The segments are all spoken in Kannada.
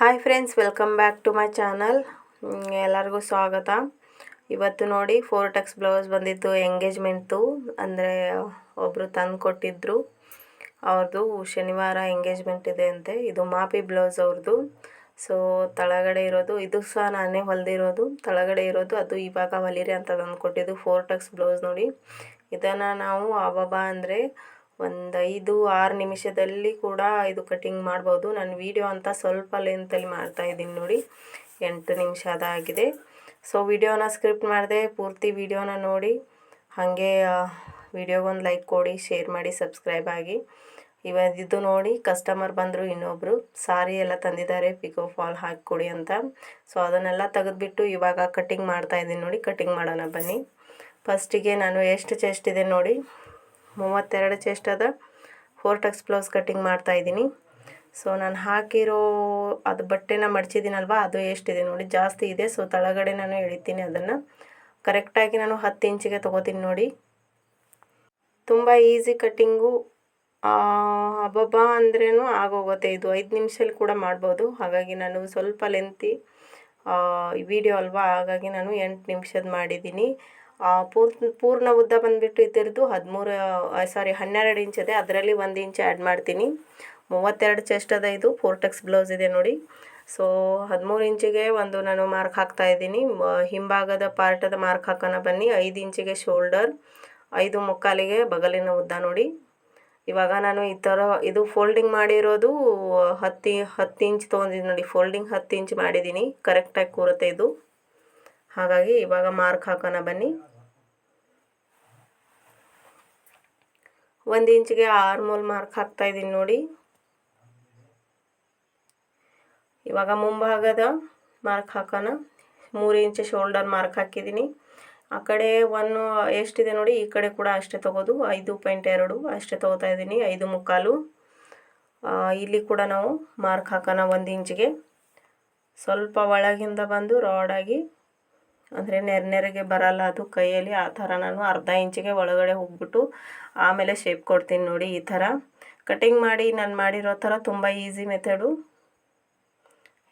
Hi friends welcome back to my channel ಎಲ್ಲರಿಗೂ ಸ್ವಾಗತ. ಇವತ್ತು ನೋಡಿ ಫೋರ್ ಟಕ್ಸ್ ಬ್ಲೌಸ್ ಬಂದಿತ್ತು ಎಂಗೇಜ್ಮೆಂಟ್ದು ಅಂದರೆ ಒಬ್ಬರು ತಂದು ಕೊಟ್ಟಿದ್ದರು ಅವ್ರದ್ದು ಶನಿವಾರ ಎಂಗೇಜ್ಮೆಂಟ್ ಇದೆ ಅಂತೆ. ಇದು ಮಾಪಿ ಬ್ಲೌಸ್ ಅವ್ರದ್ದು ಸೊ ತಳಗಡೆ ಇರೋದು, ಇದು ಸಹ ನಾನೇ ಹೊಲಿದಿರೋದು. ತಳಗಡೆ ಇರೋದು, ಅದು ಇವಾಗ ಹೊಲಿರಿ ಅಂತ ತಂದು ಕೊಟ್ಟಿದ್ದು ಫೋರ್ ಟಕ್ಸ್ ಬ್ಲೌಸ್ ನೋಡಿ. ಇದನ್ನು ನಾವು ಅಬಾಬಾ ಅಂದರೆ ಒಂದು ಐದು, ಆರು ನಿಮಿಷದಲ್ಲಿ ಕೂಡ ಇದು ಕಟಿಂಗ್ ಮಾಡ್ಬೋದು. ನಾನು ವೀಡಿಯೋ ಅಂತ ಸ್ವಲ್ಪ ಲೆಂತಲ್ಲಿ ಮಾಡ್ತಾಯಿದ್ದೀನಿ ನೋಡಿ. ಎಂಟು ನಿಮಿಷ ಅದಾಗಿದೆ. ಸೊ ವಿಡಿಯೋನ ಸ್ಕ್ರಿಪ್ಟ್ ಮಾಡಿದೆ, ಪೂರ್ತಿ ವಿಡಿಯೋನ ನೋಡಿ. ಹಾಗೆ ವಿಡಿಯೋಗೊಂದು ಲೈಕ್ ಕೊಡಿ ಶೇರ್ ಮಾಡಿ ಸಬ್ಸ್ಕ್ರೈಬ್ ಆಗಿ. ಇದು ನೋಡಿ ಕಸ್ಟಮರ್ ಬಂದರು ಇನ್ನೊಬ್ಬರು ಸಾರಿ ಎಲ್ಲ ತಂದಿದ್ದಾರೆ ಪಿಕೋ ಫಾಲ್ ಹಾಕಿಕೊಡಿ ಅಂತ. ಸೊ ಅದನ್ನೆಲ್ಲ ತೆಗೆದುಬಿಟ್ಟು ಇವಾಗ ಕಟ್ಟಿಂಗ್ ಮಾಡ್ತಾಯಿದ್ದೀನಿ ನೋಡಿ. ಕಟ್ಟಿಂಗ್ ಮಾಡೋಣ ಬನ್ನಿ. ಫಸ್ಟಿಗೆ ನಾನು ಎಷ್ಟು ಚೆಸ್ಟ್ ಇದೆ ನೋಡಿ. ಮೂವತ್ತೆರಡು ಚೆಸ್ಟ್ ಅದ ಫೋರ್ ಟಕ್ಸ್ ಬ್ಲೌಸ್ ಕಟ್ಟಿಂಗ್ ಮಾಡ್ತಾಯಿದ್ದೀನಿ ಸೊ ನಾನು ಹಾಕಿರೋ ಅದು ಬಟ್ಟೆನ ಮಡಚಿದ್ದೀನಲ್ವ, ಅದು ಎಷ್ಟಿದೆ ನೋಡಿ, ಜಾಸ್ತಿ ಇದೆ. ಸೊ ತಳಗಡೆ ನಾನು ಎಳಿತೀನಿ ಅದನ್ನು. ಕರೆಕ್ಟಾಗಿ ನಾನು ಹತ್ತು ಇಂಚಿಗೆ ತೊಗೋತೀನಿ ನೋಡಿ. ತುಂಬ ಈಸಿ ಕಟ್ಟಿಂಗು ಅಬ್ಬಬ್ಬ ಅಂದ್ರೂ ಆಗೋಗುತ್ತೆ. ಇದು ಐದು ನಿಮಿಷಲ್ಲಿ ಕೂಡ ಮಾಡ್ಬೋದು. ಹಾಗಾಗಿ ನಾನು ಸ್ವಲ್ಪ ಲೆಂತಿ ವಿಡಿಯೋ ಅಲ್ವಾ? ಹಾಗಾಗಿ ನಾನು ಎಂಟು ನಿಮಿಷದ ಮಾಡಿದ್ದೀನಿ. ಪೂರ್ಣ ಪೂರ್ಣ ಉದ್ದ ಬಂದುಬಿಟ್ಟು ಇದ್ದಿರೋದು ಹದಿಮೂರು ಸಾರಿ ಹನ್ನೆರಡು ಇಂಚ್ ಇದೆ. ಅದರಲ್ಲಿ ಒಂದು ಇಂಚ್ ಆ್ಯಡ್ ಮಾಡ್ತೀನಿ. ಮೂವತ್ತೆರಡು ಚೆಸ್ಟ್ ಅದ ಇದು ಫೋರ್ ಟಕ್ಸ್ ಬ್ಲೌಸ್ ಇದೆ ನೋಡಿ. ಸೊ ಹದಿಮೂರು ಇಂಚಿಗೆ ಒಂದು ನಾನು ಮಾರ್ಕ್ ಹಾಕ್ತಾ ಇದ್ದೀನಿ. ಹಿಂಭಾಗದ ಪಾರ್ಟದ ಮಾರ್ಕ್ ಹಾಕೋಣ ಬನ್ನಿ. ಐದು ಇಂಚಿಗೆ ಶೋಲ್ಡರ್ ಐದು ಮುಕ್ಕಾಲಿಗೆ ಬಗಲಿನ ಉದ್ದ ನೋಡಿ. ಇವಾಗ ನಾನು ಈ ಥರ ಇದು ಫೋಲ್ಡಿಂಗ್ ಮಾಡಿರೋದು ಹತ್ತು ಹತ್ತು ಇಂಚ್ ತೊಗೊಂಡಿದ್ದೀನಿ ನೋಡಿ. ಫೋಲ್ಡಿಂಗ್ ಹತ್ತು ಇಂಚ್ ಮಾಡಿದ್ದೀನಿ. ಕರೆಕ್ಟಾಗಿ ಕೂರುತ್ತೆ ಇದು. ಹಾಗಾಗಿ ಇವಾಗ ಮಾರ್ಕ್ ಹಾಕೋಣ ಬನ್ನಿ. ಒಂದು ಇಂಚಿಗೆ ಆರು ಮೂಲ್ ಮಾರ್ಕ್ ಹಾಕ್ತಾ ಇದ್ದೀನಿ ನೋಡಿ. ಇವಾಗ ಮುಂಭಾಗದ ಮಾರ್ಕ್ ಹಾಕೋಣ. ಮೂರು ಇಂಚು ಶೋಲ್ಡರ್ ಮಾರ್ಕ್ ಹಾಕಿದ್ದೀನಿ. ಆ ಕಡೆ ಒನ್ ಎಷ್ಟಿದೆ ನೋಡಿ, ಈ ಕಡೆ ಕೂಡ ಅಷ್ಟೇ ತೊಗೋದು. ಐದು ಪಾಯಿಂಟ್ ಎರಡು ಅಷ್ಟೇ ತೊಗೋತಾ ಇದ್ದೀನಿ, ಐದು ಮುಕ್ಕಾಲು. ಇಲ್ಲಿ ಕೂಡ ನಾವು ಮಾರ್ಕ್ ಹಾಕೋಣ ಒಂದು ಇಂಚಿಗೆ. ಸ್ವಲ್ಪ ಒಳಗಿಂದ ಬಂದು ರಾಡಾಗಿ ಅಂದರೆ ನೆರೆ ನೆರೆಗೆ ಬರಲ್ಲ ಅದು ಕೈಯಲ್ಲಿ. ಆ ಥರ ನಾನು ಅರ್ಧ ಇಂಚಿಗೆ ಒಳಗಡೆ ಹೋಗ್ಬಿಟ್ಟು ಆಮೇಲೆ ಶೇಪ್ ಕೊಡ್ತೀನಿ ನೋಡಿ ಈ ಥರ. ಕಟಿಂಗ್ ಮಾಡಿ ನಾನು ಮಾಡಿರೋ ಥರ ತುಂಬ ಈಸಿ ಮೆಥಡು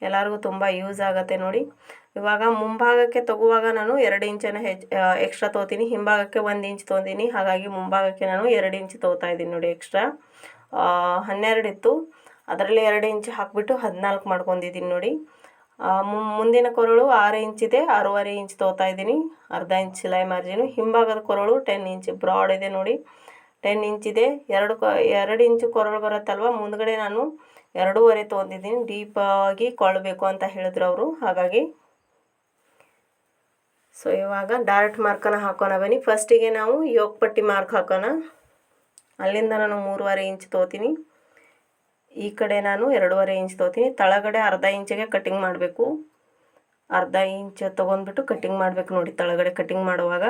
ಎಲ್ಲರಿಗೂ ತುಂಬ ಯೂಸ್ ಆಗುತ್ತೆ ನೋಡಿ. ಇವಾಗ ಮುಂಭಾಗಕ್ಕೆ ತಗುವಾಗ ನಾನು ಎರಡು ಇಂಚನ ಹೆಚ್ಚು ಎಕ್ಸ್ಟ್ರಾ ತೊಗೋತೀನಿ ಹಿಂಭಾಗಕ್ಕೆ ಒಂದು ಇಂಚ್ ತೊಗೊಂಡಿನಿ ಹಾಗಾಗಿ ಮುಂಭಾಗಕ್ಕೆ ನಾನು ಎರಡು ಇಂಚ್ ತೊಗೋತಾ ಇದ್ದೀನಿ ನೋಡಿ ಎಕ್ಸ್ಟ್ರಾ ಹನ್ನೆರಡು ಇತ್ತು. ಅದರಲ್ಲಿ ಎರಡು ಇಂಚ್ ಹಾಕಿಬಿಟ್ಟು ಹದಿನಾಲ್ಕು ಮಾಡ್ಕೊಂಡಿದ್ದೀನಿ ನೋಡಿ. ಮುಂದಿನ ಕೊರಳು ಆರು ಇಂಚಿದೆ ಆರೂವರೆ ಇಂಚ್ ತೋತಾ ಇದ್ದೀನಿ. ಅರ್ಧ ಇಂಚ್ ಸಿಲಾಯಿ ಮಾರ್ಜಿನು. ಹಿಂಭಾಗದ ಕೊರಳು ಟೆನ್ ಇಂಚ್ ಬ್ರಾಡ್ ಇದೆ ನೋಡಿ. ಟೆನ್ ಇಂಚಿದೆ ಎರಡು ಕ ಎರಡು ಇಂಚು ಕೊರಳು ಬರುತ್ತಲ್ವ? ಮುಂದ್ಗಡೆ ನಾನು ಎರಡೂವರೆ ತೊಗೊಂಡಿದ್ದೀನಿ ಡೀಪಾಗಿ ಕೊಳ್ಳಬೇಕು ಅಂತ ಹೇಳಿದ್ರು ಅವರು. ಹಾಗಾಗಿ ಸೊ, ಇವಾಗ ಡಾರ್ಟ್ ಮಾರ್ಕನ್ನು ಹಾಕೋಣ ಬನ್ನಿ. ಫಸ್ಟಿಗೆ ನಾವು ಯೋಗ ಪಟ್ಟಿ ಮಾರ್ಕ್ ಹಾಕೋಣ. ಅಲ್ಲಿಂದ ನಾನು ಮೂರುವರೆ ಇಂಚ್ ತೊಗೋತೀನಿ ಈ ಕಡೆ ನಾನು ಎರಡೂವರೆ ಇಂಚ್ ತೊಗೊತೀನಿ. ತಳಗಡೆ ಅರ್ಧ ಇಂಚಿಗೆ ಕಟ್ಟಿಂಗ್ ಮಾಡಬೇಕು. ಅರ್ಧ ಇಂಚ್ ತೊಗೊಂಡ್ಬಿಟ್ಟು ಕಟ್ಟಿಂಗ್ ಮಾಡಬೇಕು ನೋಡಿ ತಳಗಡೆ ಕಟ್ಟಿಂಗ್ ಮಾಡುವಾಗ.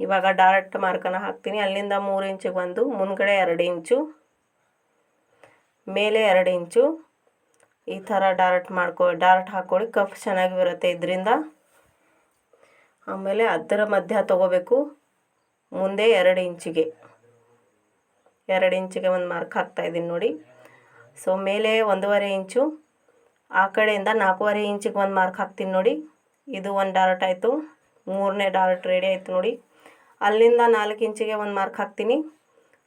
ಇವಾಗ ಡಾರ್ಟ್ ಮಾರ್ಕನ್ನು ಹಾಕ್ತೀನಿ. ಅಲ್ಲಿಂದ ಮೂರು ಇಂಚಿಗೆ ಬಂದು ಮುಂದ್ಗಡೆ ಎರಡು ಇಂಚು, ಮೇಲೆ ಎರಡು ಇಂಚು. ಈ ಥರ ಡಾರ್ಟ್ ಮಾಡ್ಕೊ ಡಾರ್ಟ್ ಹಾಕ್ಕೊಳ್ಳಿ. ಕಫ್ ಚೆನ್ನಾಗಿ ಬರುತ್ತೆ ಇದರಿಂದ. ಆಮೇಲೆ ಅದರ ಮಧ್ಯ ತೊಗೋಬೇಕು. ಮುಂದೆ ಎರಡು ಇಂಚಿಗೆ. ಎರಡು ಇಂಚಿಗೆ ಒಂದು ಮಾರ್ಕ್ ಹಾಕ್ತಾಯಿದ್ದೀನಿ ನೋಡಿ. ಸೊ ಮೇಲೆ ಒಂದೂವರೆ ಇಂಚು, ಆ ಕಡೆಯಿಂದ ನಾಲ್ಕೂವರೆ ಇಂಚಿಗೆ ಒಂದು ಮಾರ್ಕ್ ಹಾಕ್ತೀನಿ ನೋಡಿ. ಇದು ಒಂದು ಡಾರ್ಟ್ ಆಯಿತು, ಮೂರನೇ ಡಾರ್ಟ್ ರೆಡಿ ಆಯಿತು ನೋಡಿ. ಅಲ್ಲಿಂದ ನಾಲ್ಕು ಇಂಚಿಗೆ ಒಂದು ಮಾರ್ಕ್ ಹಾಕ್ತೀನಿ,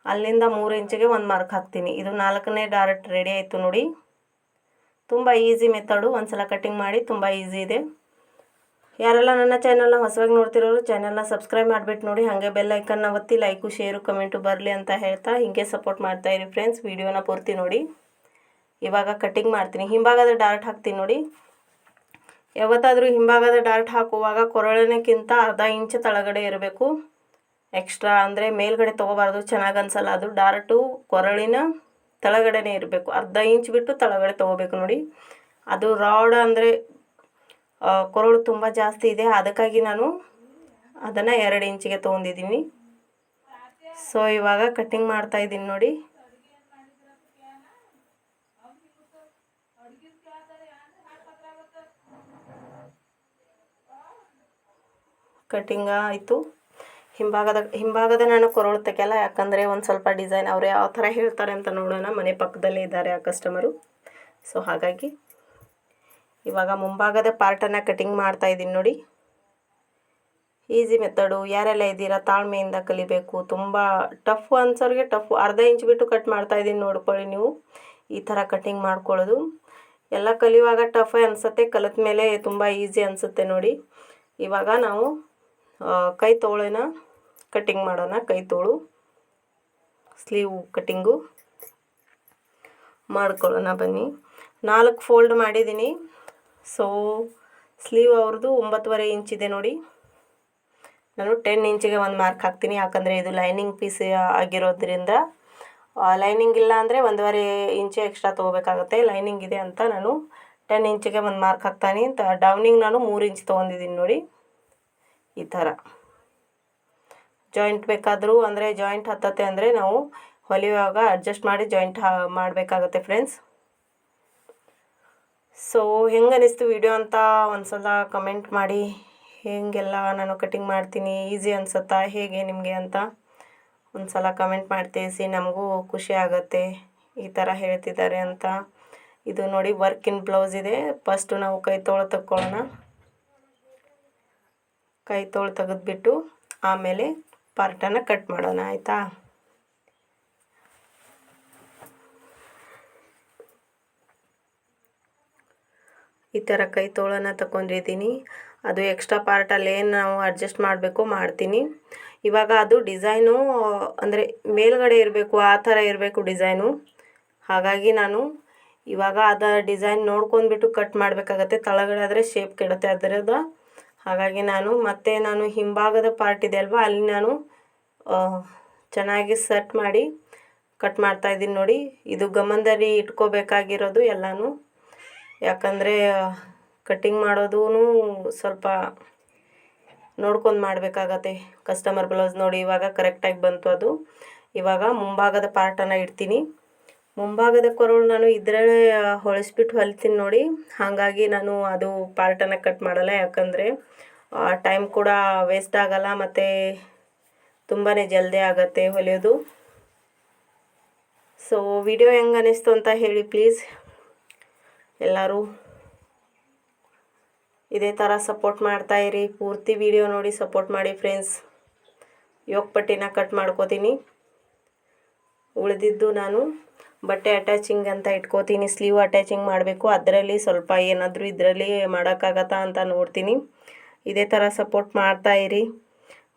ಅಲ್ಲಿಂದ ಮೂರು ಇಂಚಿಗೆ ಒಂದು ಮಾರ್ಕ್ ಹಾಕ್ತೀನಿ. ಇದು ನಾಲ್ಕನೇ ಡಾರ್ಟ್ ರೆಡಿ ಆಯಿತು ನೋಡಿ. ತುಂಬ ಈಸಿ ಮೆಥಡು ಒಂದು ಸಲ ಕಟ್ಟಿಂಗ್ ಮಾಡಿ ತುಂಬ ಈಸಿ ಇದೆ. ಯಾರೆಲ್ಲ ನನ್ನ ಚಾನಲ್ನ ಹೊಸವಾಗಿ ನೋಡ್ತಿರೋರು ಚಾನಲ್ನ ಸಬ್ಸ್ಕ್ರೈಬ್ ಮಾಡಿಬಿಟ್ಟು ನೋಡಿ. ಹಾಗೆ ಬೆಲ್ ಐಕನ್ನ ಒತ್ತಿ ಲೈಕು ಶೇರು ಕಮೆಂಟು ಬರಲಿ ಅಂತ ಹೇಳ್ತಾ, ಹೀಗೆ ಸಪೋರ್ಟ್ ಮಾಡ್ತಾಯಿರಿ ಫ್ರೆಂಡ್ಸ್ ವೀಡಿಯೋನ ಪೂರ್ತಿ ನೋಡಿ. ಇವಾಗ ಕಟ್ಟಿಂಗ್ ಮಾಡ್ತೀನಿ. ಹಿಂಭಾಗದ ಡಾರ್ಟ್ ಹಾಕ್ತೀನಿ ನೋಡಿ. ಯಾವತ್ತಾದರೂ ಹಿಂಭಾಗದ ಡಾರ್ಟ್ ಹಾಕುವಾಗ ಕೊರಳಿನಕ್ಕಿಂತ ಅರ್ಧ ಇಂಚ್ ತಳಗಡೆ ಇರಬೇಕು. ಎಕ್ಸ್ಟ್ರಾ ಅಂದರೆ ಮೇಲ್ಗಡೆ ತೊಗೋಬಾರ್ದು. ಚೆನ್ನಾಗಿ ಅನ್ಸಲ್ಲ ಅದು. ಡಾರ್ಟು ಕೊರಳಿನ ತಳಗಡೆನೇ ಇರಬೇಕು. ಅರ್ಧ ಇಂಚ್ ಬಿಟ್ಟು ತಳಗಡೆ ತೊಗೋಬೇಕು ನೋಡಿ. ಅದು ರಾಡ್ ಅಂದರೆ ಕೊರಳು ತುಂಬ ಜಾಸ್ತಿ ಇದೆ. ಅದಕ್ಕಾಗಿ ನಾನು ಅದನ್ನು ಎರಡು ಇಂಚಿಗೆ ತೊಗೊಂಡಿದ್ದೀನಿ. ಸೊ ಇವಾಗ ಕಟ್ಟಿಂಗ್ ಮಾಡ್ತಾಯಿದ್ದೀನಿ ನೋಡಿ. ಕಟ್ಟಿಂಗ ಆಯಿತು. ಹಿಂಭಾಗದ ಹಿಂಭಾಗದ ನಾನು ಕೊರಳು ತೆಗೆಯಲ್ಲ, ಯಾಕಂದರೆ ಒಂದು ಸ್ವಲ್ಪ ಡಿಸೈನ್ ಅವರು ಯಾವ ಥರ ಹೇಳ್ತಾರೆ ಅಂತ ನೋಡೋಣ. ಮನೆ ಪಕ್ಕದಲ್ಲೇ ಇದ್ದಾರೆ ಆ ಕಸ್ಟಮರು ಸೊ ಹಾಗಾಗಿ ಇವಾಗ ಮುಂಭಾಗದ ಪಾರ್ಟನ್ನು ಕಟಿಂಗ್ ಮಾಡ್ತಾ ಇದ್ದೀನಿ ನೋಡಿ. ಈಸಿ ಮೆಥಡು ಯಾರೆಲ್ಲ ಇದ್ದೀರಾ ತಾಳ್ಮೆಯಿಂದ ಕಲಿಬೇಕು. ತುಂಬ ಟಫ್ ಅನ್ಸೋರಿಗೆ ಟಫ್ ಅರ್ಧ ಇಂಚ್ ಬಿಟ್ಟು ಕಟ್ ಮಾಡ್ತಾ ಇದ್ದೀನಿ ನೋಡ್ಕೊಳ್ಳಿ ನೀವು. ಈ ಥರ ಕಟಿಂಗ್ ಮಾಡ್ಕೊಳ್ಳೋದು. ಎಲ್ಲ ಕಲಿಯುವಾಗ ಟಫೇ ಅನಿಸುತ್ತೆ. ಕಲಿತ ಮೇಲೆ ತುಂಬ ಈಸಿ ಅನಿಸುತ್ತೆ ನೋಡಿ. ಇವಾಗ ನಾವು ಕೈ ತೋಳಿನ ಕಟ್ಟಿಂಗ್ ಮಾಡೋಣ, ಕೈ ತೋಳು ಸ್ಲೀವ್ ಕಟ್ಟಿಂಗು ಮಾಡ್ಕೊಳ್ಳೋಣ ಬನ್ನಿ. ನಾಲ್ಕು ಫೋಲ್ಡ್ ಮಾಡಿದ್ದೀನಿ. ಸೊ ಸ್ಲೀವ್ ಅವ್ರದ್ದು ಒಂಬತ್ತುವರೆ ಇಂಚಿದೆ ನೋಡಿ. ನಾನು ಟೆನ್ ಇಂಚಿಗೆ ಒಂದು ಮಾರ್ಕ್ ಹಾಕ್ತೀನಿ. ಯಾಕಂದರೆ ಇದು ಲೈನಿಂಗ್ ಪೀಸ್ ಆಗಿರೋದ್ರಿಂದ ಲೈನಿಂಗ್ ಇಲ್ಲ ಅಂದರೆ ಒಂದೂವರೆ ಇಂಚು ಎಕ್ಸ್ಟ್ರಾ ತೊಗೋಬೇಕಾಗುತ್ತೆ. ಲೈನಿಂಗ್ ಇದೆ ಅಂತ ನಾನು ಟೆನ್ ಇಂಚಿಗೆ ಒಂದು ಮಾರ್ಕ್ ಹಾಕ್ತಾನೆ ಡೌನಿಂಗ್ ನಾನು ಮೂರು ಇಂಚ್ ತೊಗೊಂಡಿದ್ದೀನಿ ನೋಡಿ. ಈ ಥರ. ಜಾಯಿಂಟ್ ಬೇಕಾದರೂ ಅಂದರೆ ಜಾಯಿಂಟ್ ಹತ್ತತ್ತೆ ಅಂದರೆ ನಾವು ಹೊಲಿಯುವಾಗ ಅಡ್ಜಸ್ಟ್ ಮಾಡಿ ಜಾಯಿಂಟ್ ಮಾಡಬೇಕಾಗತ್ತೆ ಫ್ರೆಂಡ್ಸ್ ಸೊ ಹೆಂಗೆ ಅನ್ನಿಸ್ತು ವಿಡಿಯೋ ಅಂತ ಒಂದ್ಸಲ ಕಮೆಂಟ್ ಮಾಡಿ. ಹೇಗೆಲ್ಲ ನಾನು ಕಟಿಂಗ್ ಮಾಡ್ತೀನಿ ಈಸಿ ಅನ್ಸುತ್ತಾ, ಹೇಗೆ ನಿಮಗೆ ಅಂತ ಒಂದು ಸಲ ಕಮೆಂಟ್ ಮಾಡಿ ತಿಳಿಸಿ ನಮಗೂ ಖುಷಿ ಆಗುತ್ತೆ, ಈ ಥರ ಹೇಳ್ತಿದ್ದಾರೆ ಅಂತ. ಇದು ನೋಡಿ ವರ್ಕ್ ಇನ್ ಬ್ಲೌಸ್ ಇದೆ. ಫಸ್ಟು ನಾವು ಕೈ ತೊಳೆ ತಕ್ಕೊಳ್ಳೋಣ. ಕೈ ತೋಳು ತೆಗೆದ್ಬಿಟ್ಟು ಆಮೇಲೆ ಪಾರ್ಟನ್ನು ಕಟ್ ಮಾಡೋಣ, ಆಯಿತಾ? ಈ ಥರ ಕೈ ತೋಳನ್ನು ತಗೊಂಡಿದ್ದೀನಿ. ಅದು ಎಕ್ಸ್ಟ್ರಾ ಪಾರ್ಟಲ್ಲಿ ಏನು ನಾವು ಅಡ್ಜಸ್ಟ್ ಮಾಡಬೇಕು ಮಾಡ್ತೀನಿ. ಇವಾಗ ಅದು ಡಿಸೈನು ಅಂದರೆ ಮೇಲ್ಗಡೆ ಇರಬೇಕು, ಆ ಥರ ಇರಬೇಕು ಡಿಸೈನು ಹಾಗಾಗಿ ನಾನು ಇವಾಗ ಅದ ಡಿಸೈನ್ ನೋಡ್ಕೊಂಡ್ಬಿಟ್ಟು ಕಟ್ ಮಾಡಬೇಕಾಗತ್ತೆ. ತಳಗಡೆ ಆದರೆ ಶೇಪ್ ಕೆಡುತ್ತೆ. ಅದರದ ಹಾಗಾಗಿ ನಾನು ಮತ್ತೆ ನಾನು ಹಿಂಭಾಗದ ಪಾರ್ಟ್ ಇದೆ ಅಲ್ವಾ? ಅಲ್ಲಿ ನಾನು ಚೆನ್ನಾಗಿ ಸೆಟ್ ಮಾಡಿ ಕಟ್ ಮಾಡ್ತಾ ಇದ್ದೀನಿ ನೋಡಿ. ಇದು ಗಮನದಲ್ಲಿ ಇಟ್ಕೋಬೇಕಾಗಿರೋದು ಎಲ್ಲಾನು. ಯಾಕಂದರೆ ಕಟ್ಟಿಂಗ್ ಮಾಡೋದೂ ಸ್ವಲ್ಪ ನೋಡ್ಕೊಂಡು ಮಾಡಬೇಕಾಗತ್ತೆ. ಕಸ್ಟಮರ್ ಬ್ಲೌಸ್ ನೋಡಿ ಇವಾಗ ಕರೆಕ್ಟಾಗಿ ಬಂತು ಅದು. ಇವಾಗ ಮುಂಭಾಗದ ಪಾರ್ಟನ್ನು ಇಡ್ತೀನಿ. ಮುಂಭಾಗದ ಕೊರಳು ನಾನು ಇದರಲ್ಲೇ ಹೊಳಿಸ್ಬಿಟ್ಟು ಹೊಲಿತೀನಿ ನೋಡಿ. ಹಾಗಾಗಿ ನಾನು ಅದು ಪಾರ್ಟನ್ನು ಕಟ್ ಮಾಡಲ್ಲ. ಯಾಕಂದರೆ ಟೈಮ್ ಕೂಡ ವೇಸ್ಟ್ ಆಗಲ್ಲ ಮತ್ತು ತುಂಬಾ ಜಲ್ದಿ ಆಗುತ್ತೆ ಹೊಲಿಯೋದು. ಸೊ ವಿಡಿಯೋ ಹೆಂಗೆ ಅನ್ನಿಸ್ತು ಅಂತ ಹೇಳಿ ಪ್ಲೀಸ್ ಎಲ್ಲರೂ ಇದೇ ಥರ ಸಪೋರ್ಟ್ ಮಾಡ್ತಾ ಇರಿ. ಪೂರ್ತಿ ವಿಡಿಯೋ ನೋಡಿ ಸಪೋರ್ಟ್ ಮಾಡಿ ಫ್ರೆಂಡ್ಸ್ ಯೋಗ ಪಟ್ಟಿನ ಕಟ್ ಮಾಡ್ಕೋತೀನಿ. ಉಳಿದಿದ್ದು ನಾನು ಬಟ್ಟೆ ಅಟ್ಯಾಚಿಂಗ್ ಅಂತ ಇಟ್ಕೋತೀನಿ ಸ್ಲೀವ್ ಅಟ್ಯಾಚಿಂಗ್ ಮಾಡಬೇಕು. ಅದರಲ್ಲಿ ಸ್ವಲ್ಪ ಏನಾದರೂ ಇದರಲ್ಲಿ ಮಾಡೋಕ್ಕಾಗತ್ತಾ ಅಂತ ನೋಡ್ತೀನಿ. ಇದೇ ಥರ ಸಪೋರ್ಟ್ ಮಾಡ್ತಾ ಇರಿ.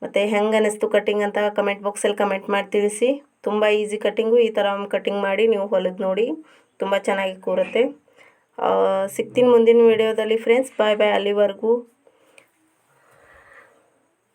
ಮತ್ತು ಹೆಂಗೆ ಅನ್ನಿಸ್ತು ಕಟ್ಟಿಂಗ್ ಅಂತ ಕಮೆಂಟ್ ಬಾಕ್ಸಲ್ಲಿ ಕಮೆಂಟ್ ಮಾಡಿ ತಿಳಿಸಿ. ತುಂಬ ಈಸಿ ಕಟ್ಟಿಂಗು ಈ ಥರ ಕಟ್ಟಿಂಗ್ ಮಾಡಿ ನೀವು ಹೊಲಿದು ನೋಡಿ ತುಂಬ ಚೆನ್ನಾಗಿ ಕೂರುತ್ತೆ. ಸಿಗ್ತೀನಿ ಮುಂದಿನ ವಿಡಿಯೋದಲ್ಲಿ ಫ್ರೆಂಡ್ಸ್ ಬಾಯ್ ಬಾಯ್ ಅಲ್ಲಿವರೆಗೂ.